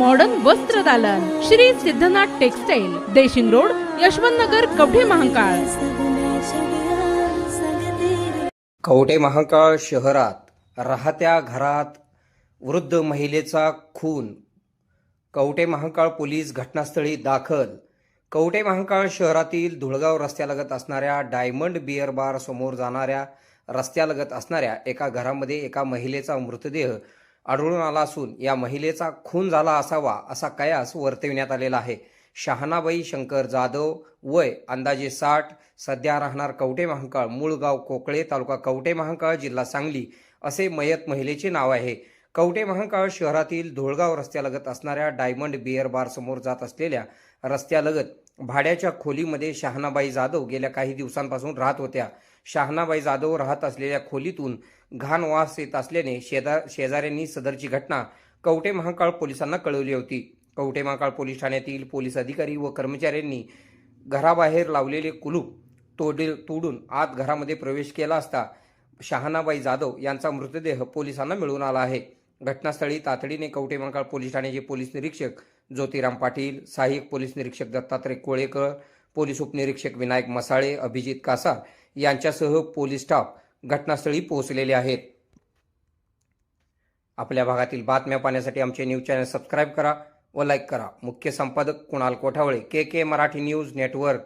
Modern वस्त्र दालन. Shri Siddhanath textile Deshing road Yashwant Nagar Kavathe Mahakal. Kavathe Mahakal शहरात राहत्या घरात वृद्ध महिलेचा खून. कवठे महाकाळ पोलीस घटनास्थळी दाखल. कवठे महाकाळ शहरातील धुळगाव रस्त्यालगत असणाऱ्या डायमंड बिअर बार समोर जाणाऱ्या रस्त्यालगत असणाऱ्या एका घरामध्ये एका महिलेचा मृतदेह आढळून आला असून या महिलेचा खून झाला असावा असा कयास वर्तविण्यात आलेला आहे. शहानाबाई शंकर जाधव वय अंदाजे साठ सध्या राहणार कवटे महांकाळ मूळ गाव कोकळे तालुका कवटे महांकाळ जिल्हा सांगली असे मयत महिलेचे नाव आहे. कवटे महांकाळ शहरातील धुळगाव रस्त्यालगत असणाऱ्या डायमंड बिअर बार समोर जात असलेल्या रस्त्यालगत भाड्याच्या खोलीमध्ये शहानाबाई जाधव गेल्या काही दिवसांपासून राहत होत्या. शहानाबाई जाधव राहत असलेल्या खोलीतून घाण वास येत असल्याने शेजार शेजाऱ्यांनी सदरची घटना कवटे महाकाळ पोलिसांना कळवली होती. कवटे महाकाळ पोलीस ठाण्यातील पोलीस अधिकारी व कर्मचाऱ्यांनी घराबाहेर लावलेले कुलूप तोडे तोडून आत घरामध्ये प्रवेश केला असता शहानाबाई जाधव यांचा मृतदेह पोलिसांना मिळून आला आहे. घटनास्थळी तातडीने कवटे महाकाळ पोलीस ठाण्याचे पोलीस निरीक्षक ज्योतिराम पाटील सहाय्यक पोलीस निरीक्षक दत्तात्रय कोळेकर पोलीस उपनिरीक्षक विनायक मसाळे अभिजित कासा यांच्यासह पोलीस स्टाफ घटनास्थळी पोहोचलेले आहेत. आपल्या भागातील बातम्या पाहण्यासाठी आमचे न्यूज चॅनल सबस्क्राईब करा व लाईक करा. मुख्य संपादक Kunal Kothawale K K Marathi news network.